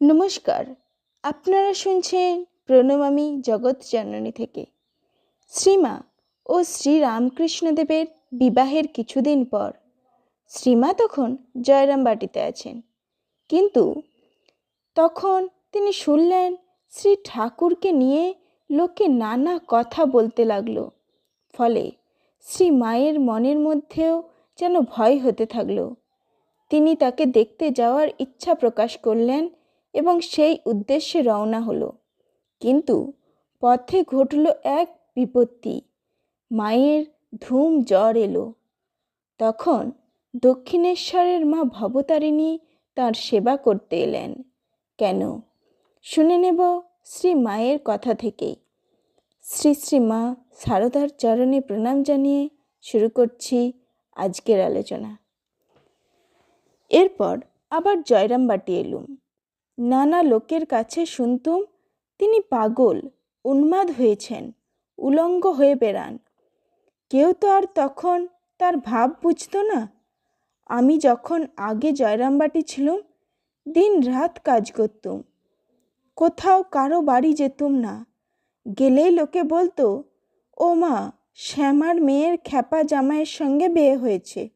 নমস্কার, আপনারা শুনছেন প্রণমামী জগৎ জননী থেকে। শ্রীমা ও শ্রী রামকৃষ্ণদেবের বিবাহের কিছুদিন পর, শ্রীমা তখন জয়রামবাটিতে আছেন। কিন্তু তখন তিনি শুনলেন শ্রী ঠাকুরকে নিয়ে লোকে নানা কথা বলতে লাগল। ফলে শ্রী মায়ের মনের মধ্যেও যেন ভয় হতে থাকল। তিনি তাকে দেখতে যাওয়ার ইচ্ছা প্রকাশ করলেন এবং সেই উদ্দেশ্যে রওনা হলো। কিন্তু পথে ঘটল এক বিপত্তি। মায়ের ধুম জ্বর এলো। তখন দক্ষিণেশ্বরের মা ভবতারিণী তার সেবা করতে এলেন। কেন? শুনে নেব শ্রী মায়ের কথা থেকেই। শ্রী শ্রী মা সারদার চরণে প্রণাম জানিয়ে শুরু করছি আজকের আলোচনা। এরপর আবার জয়রাম জয়রামবাটি এলুম। নানা লোকের কাছে শুনতুম তিনি পাগল, উন্মাদ হয়েছেন, উলঙ্গ হয়ে বেড়ান। কেউ তো আর তখন তার ভাব বুঝত না। আমি যখন আগে জয়রামবাটি ছিলুম দিন রাত কাজ করতুম। কোথাও কারও বাড়ি যেতুম না। গেলেই লোকে বলতো, ও মা, শ্যামার মেয়ের খ্যাপা জামাইয়ের সঙ্গে বিয়ে হয়েছে।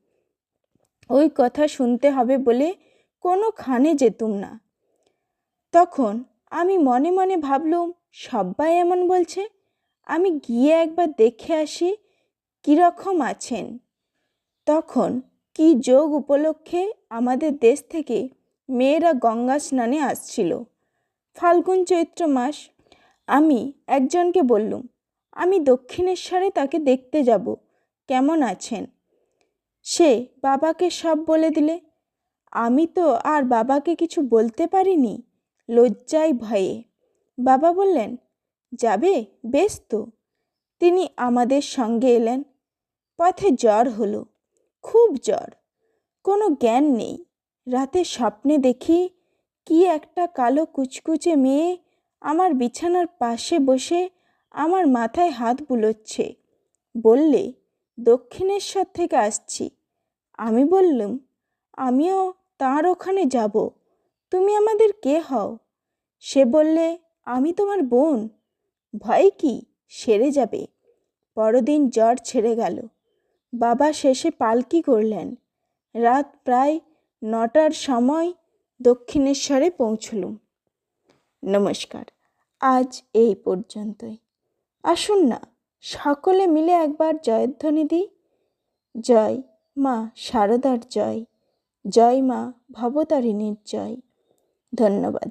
ওই কথা শুনতে হবে বলে কোনো খানে যেতুম না। তখন আমি মনে মনে ভাবলুম, সব্বাই এমন বলছে। আমি গিয়ে একবার দেখে আসি কীরকম আছেন। তখন কি যোগ উপলক্ষে আমাদের দেশ থেকে মেয়েরা গঙ্গা স্নানে আসছিল। ফাল্গুন চৈত্র মাস। আমি একজনকে বললুম, আমি দক্ষিণেশ্বরে তাকে দেখতে যাব। কেমন আছেন? সে বাবাকে সব বলে দিলে, আমি তো আর বাবাকে কিছু বলতে পারিনি। লজ্জায় ভয়ে। বাবা বললেন, যাবে, বেশ তো। তিনি আমাদের সঙ্গে এলেন। পথে জ্বর হলো, খুব জ্বর। কোনো জ্ঞান নেই। রাতে স্বপ্নে দেখি কি একটা কালো কুচকুচে মেয়ে আমার বিছানার পাশে বসে আমার মাথায় হাত বুলোচ্ছে। বললে, দক্ষিণেশ্বর থেকে আসছি। আমি বললুম, আমিও তার ওখানে যাব। তুমি আমাদের কে হও? সে বললে, আমি তোমার বোন। ভয় কি? সেরে যাবে। পরদিন জ্বর ছেড়ে গেল। বাবা শেষে পালকি করলেন। রাত প্রায় নটার সময় দক্ষিণেশ্বরে পৌঁছলুম। নমস্কার, আজ এই পর্যন্তই। আসুন না, সকলে মিলে একবার জয়ধ্বনি দিই। জয় মা শারদার জয়। জয় মা ভবতারিণীর জয়। ধন্যবাদ।